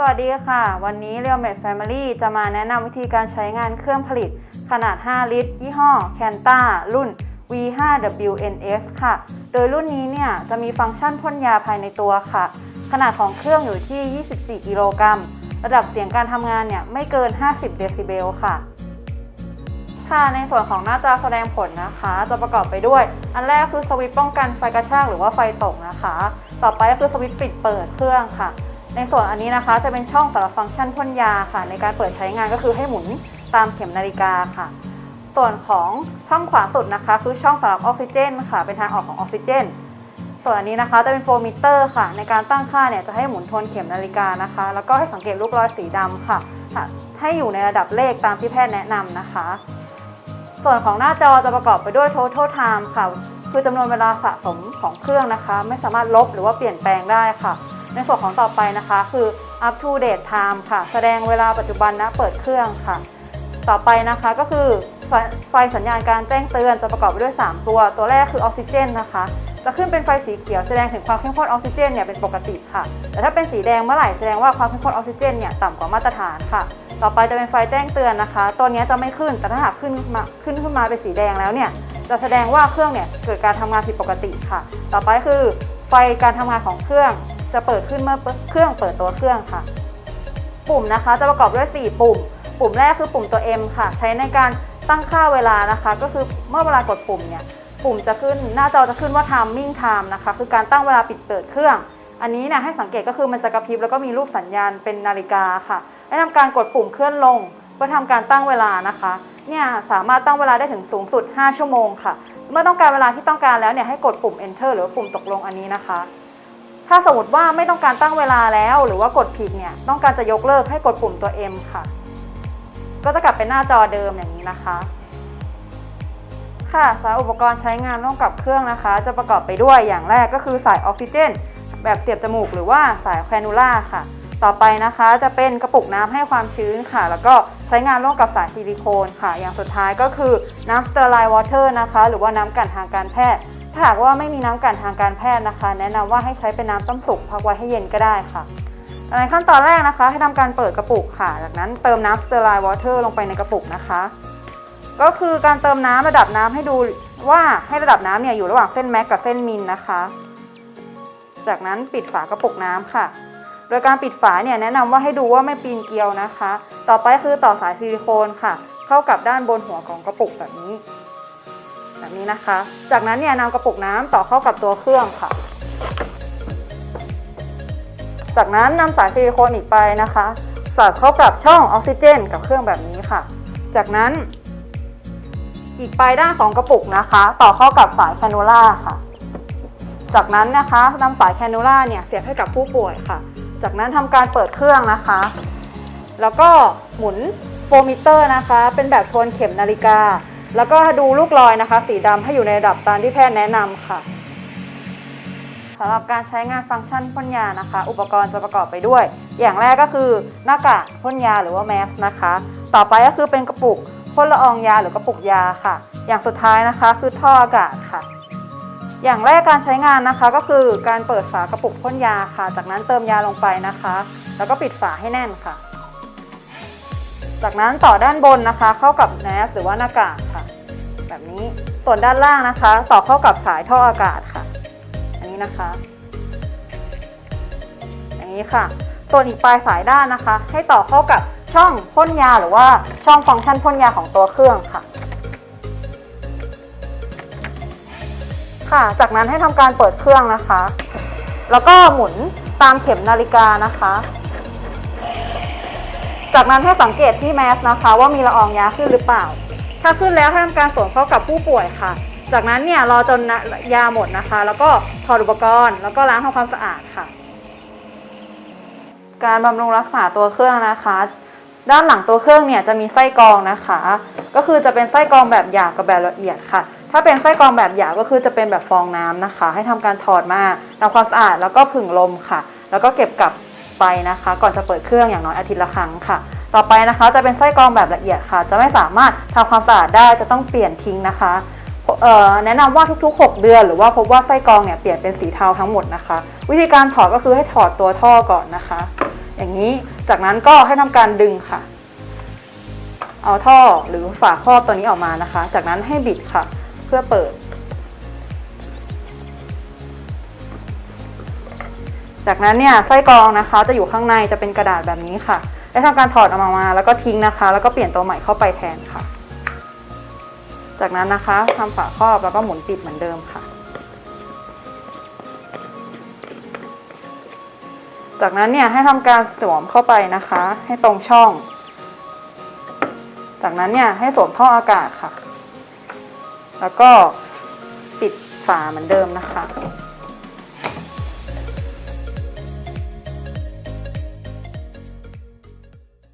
สวัสดีค่ะ วันนี้ r e a l m a d e Family จะมาแนะนำวิธีการใช้งานเครื่องผลิต ขนาด 5 ลิตร ยี่ห้อ Canta รุ่น V5WNF ค่ะ โดยรุ่นนี้เนี่ยจะมีฟังก์ชันพ่นยาภายในตัวค่ะ ขนาดของเครื่องอยู่ที่ 24 กิโลกรัม ระดับเสียงการทำงานเนี่ยไม่เกิน 50 เดซิเบลค่ะ ค่ะ ในส่วนของหน้าจอแสดงผลนะคะ จะประกอบไปด้วย อันแรกคือสวิตช์ป้องกันไฟกระชากหรือว่าไฟตกนะคะ ต่อไปก็คือสวิตช์ปิดเปิดเครื่องค่ะ ในส่วนอันนี้นะคะจะเป็นช่องสำหรับฟังก์ชันพ่นยาค่ะ ในการเปิดใช้งานก็คือให้หมุนตามเข็มนาฬิกาค่ะ ส่วนของช่องขวาสุดนะคะ คือช่องสำหรับออกซิเจนค่ะเป็นทางออกของออกซิเจน ส่วนอันนี้นะคะจะเป็นโฟมิเตอร์ค่ะ ในการตั้งค่าเนี่ยจะให้หมุนทวนเข็มนาฬิกานะคะ แล้วก็ให้สังเกตลูกรอยสีดำค่ะค่ะ ให้อยู่ในระดับเลขตามที่แพทย์แนะนำนะคะ ส่วนของหน้าจอจะประกอบไปด้วย total time ค่ะ คือจำนวนเวลาสะสมของเครื่องนะคะ ไม่สามารถลบหรือว่าเปลี่ยนแปลงได้ค่ะ ในส่วนของต่อไปนะคะ คือ up to date time ค่ะ แสดงเวลาปัจจุบันนะเปิดเครื่องค่ะ ต่อไปนะคะก็คือไฟสัญญาณการแจ้งเตือนจะประกอบไปด้วย 3 ตัว ตัวแรกคือออกซิเจนนะคะ จะขึ้นเป็นไฟสีเขียวแสดงถึงความเข้มข้นออกซิเจนเนี่ยเป็นปกติค่ะ แต่ถ้าเป็นสีแดงเมื่อไหร่แสดงว่าความเข้มข้นออกซิเจนเนี่ยต่ำกว่ามาตรฐานค่ะ ต่อไปจะเป็นไฟแจ้งเตือนนะคะ ตัวนี้จะไม่ขึ้น แต่ถ้าหากขึ้นมาขึ้นขึ้นมาเป็นสีแดงแล้วเนี่ย จะแสดงว่าเครื่องเนี่ยเกิดการทำงานผิดปกติค่ะ ต่อไปคือไฟการทำงานของเครื่อง จะเปิดขึ้นเมื่อเครื่องเปิดตัวเครื่องค่ะ ปุ่มนะคะจะประกอบด้วย 4 ปุ่ม ปุ่มแรกคือปุ่มตัว M ค่ะ ใช้ในการตั้งค่าเวลานะคะ ก็คือเมื่อเวลากดปุ่มเนี่ยปุ่มจะขึ้นหน้าจอจะขึ้นว่า timing time นะคะ คือการตั้งเวลาปิดเปิดเครื่อง อันนี้เนี่ยให้สังเกตก็คือมันจะกระพริบแล้วก็มีรูปสัญญาณเป็นนาฬิกาค่ะให้ทำการกดปุ่มเคลื่อนลงเพื่อทำการตั้งเวลานะคะ เนี่ยสามารถตั้งเวลาได้ถึงสูงสุด 5 ชั่วโมงค่ะ เมื่อต้องการเวลาที่ต้องการแล้วเนี่ยให้กดปุ่ม enter หรือปุ่มตกลงอันนี้นะคะ ถ้าสมมติว่าไม่ต้องการตั้งเวลาแล้ว หรือว่ากดผิดเนี่ย ต้องการจะยกเลิกให้กดปุ่มตัว M ค่ะ ก็จะกลับเป็นหน้าจอเดิมอย่างนี้นะคะ ค่ะสายอุปกรณ์ใช้งานร่วมกับเครื่องนะคะ จะประกอบไปด้วยอย่างแรกก็คือสายออกซิเจน แบบเสียบจมูกหรือว่าสายแคนูล่าค่ะ ต่อไปนะคะจะเป็นกระปุกน้ำให้ความชื้นค่ะ แล้วก็ใช้งานร่วมกับสายซิลิโคนค่ะ อย่างสุดท้ายก็คือน้ำสเตอร์ไลน์วอเตอร์นะคะ หรือว่าน้ำกันทางการแพทย์ ถ้าหากว่าไม่มีน้ำกันทางการแพทย์นะคะ แนะนำว่าให้ใช้เป็นน้ำต้มสุกพักไว้ให้เย็นก็ได้ค่ะในขั้นตอนแรกนะคะ ให้ทำการเปิดกระปุกค่ะ จากนั้นเติมน้ำสเตอร์ไลน์วอเตอร์ลงไปในกระปุกนะคะ ก็คือการเติมน้ำระดับน้ำให้ดูว่าให้ระดับน้ำเนี่ยอยู่ระหว่างเส้นแม็กกับเส้นมินนะคะ จากนั้นปิดฝากระปุกน้ำค่ะ โดยการปิดฝาเนี่ยแนะนำว่าให้ดูว่าไม่ปีนเกลียวนะคะ ต่อไปคือต่อสายซิลิโคนค่ะ เข้ากับด้านบนหัวของกระปุกแบบนี้ แบบนี้นะคะ จากนั้นเนี่ยนำกระปุกน้ำต่อเข้ากับตัวเครื่องค่ะ จากนั้นนำสายซิลิโคนอีกไปนะคะสอดเข้ากับช่องออกซิเจน กับเครื่องแบบนี้ค่ะ จากนั้น อีกปลายด้านของกระปุกนะคะ ต่อเข้ากับสายแคนูล่าค่ะ จากนั้นนะคะนำสายแคนูล่าเนี่ยเสียบให้กับผู้ป่วยค่ะ จากนั้นทำการเปิดเครื่องนะคะ แล้วก็หมุนโฟมิเตอร์นะคะ เป็นแบบทวนเข็มนาฬิกา แล้วก็ดูลูกรอยนะคะ สีดำให้อยู่ในระดับตามที่แพทย์แนะนำค่ะสำหรับการใช้งานฟังก์ชันพ่นยานะคะ อุปกรณ์จะประกอบไปด้วย อย่างแรกก็คือหน้ากากพ่นยาหรือว่าแมสนะคะ ต่อไปก็คือเป็นกระปุกพ่นละอองยาหรือ กระปุกยาค่ะ อย่างสุดท้ายนะคะ คือท่ออากาศค่ะ อย่างแรกการใช้งานนะคะก็คือการเปิดฝากระปุกพ่นยาค่ะ จากนั้นเติมยาลงไปนะคะ แล้วก็ปิดฝาให้แน่นค่ะ จากนั้นต่อด้านบนนะคะ เข้ากับแมสหรือว่าหน้ากากค่ะ แบบนี้ส่วนด้านล่างนะคะ ต่อเข้ากับสายท่ออากาศค่ะ อันนี้นะคะอย่างนี้ค่ะ ส่วนอีกปลายสายด้านนะคะ ให้ต่อเข้ากับช่องพ่นยาหรือว่าช่องฟังก์ชันพ่นยาของตัวเครื่องค่ะ ค่ะ จากนั้นให้ทำการเปิดเครื่องนะคะ แล้วก็หมุนตามเข็มนาฬิกานะคะ จากนั้นให้สังเกตที่แมสนะคะ ว่ามีละอองยาขึ้นหรือเปล่า ถ้าขึ้นแล้วให้ทำการสวมเข้ากับผู้ป่วยค่ะ จากนั้นเนี่ยรอจนยาหมดนะคะ แล้วก็ถอดอุปกรณ์ แล้วก็ล้างทำความสะอาดค่ะ การบำรุงรักษาตัวเครื่องนะคะด้านหลังตัวเครื่องเนี่ยจะมีไส้กรองนะคะ ก็คือจะเป็นไส้กรองแบบหยาบกับแบบละเอียดค่ะ ถ้าเป็นไส้กรองแบบหยาบก็คือจะเป็นแบบฟองน้ำนะคะ ให้ทำการถอดมาทำความสะอาดแล้วก็ผึ่งลมค่ะ แล้วก็เก็บกลับไปนะคะ ก่อนจะเปิดเครื่องอย่างน้อยอาทิตย์ละครั้งค่ะ ต่อไปนะคะ จะเป็นไส้กรองแบบละเอียดค่ะ จะไม่สามารถทำความสะอาดได้จะต้องเปลี่ยนทิ้งนะคะแนะนำว่าทุกๆ 6 เดือน หรือว่าพบว่าไส้กรองเนี่ยเปลี่ยนเป็นสีเทาทั้งหมดนะคะ วิธีการถอดก็คือให้ถอดตัวท่อก่อนนะคะ อย่างนี้จากนั้นก็ให้ทำการดึงค่ะ เอาท่อหรือฝาครอบตัวนี้ออกมานะคะ จากนั้นให้บิดค่ะ เพื่อเปิด จากนั้นเนี่ยไส้กรองนะคะ จะอยู่ข้างในจะเป็นกระดาษแบบนี้ค่ะ ได้ทำการถอดออกมา แล้วก็ทิ้งนะคะ แล้วก็เปลี่ยนตัวใหม่เข้าไปแทนค่ะ จากนั้นนะคะทำฝาครอบแล้วก็หมุนปิดเหมือนเดิมค่ะจากนั้นเนี่ยให้ทำการสวมเข้าไปนะคะ ให้ตรงช่อง จากนั้นเนี่ยให้สวมท่ออากาศค่ะ แล้วก็ปิดฝาเหมือนเดิมนะคะ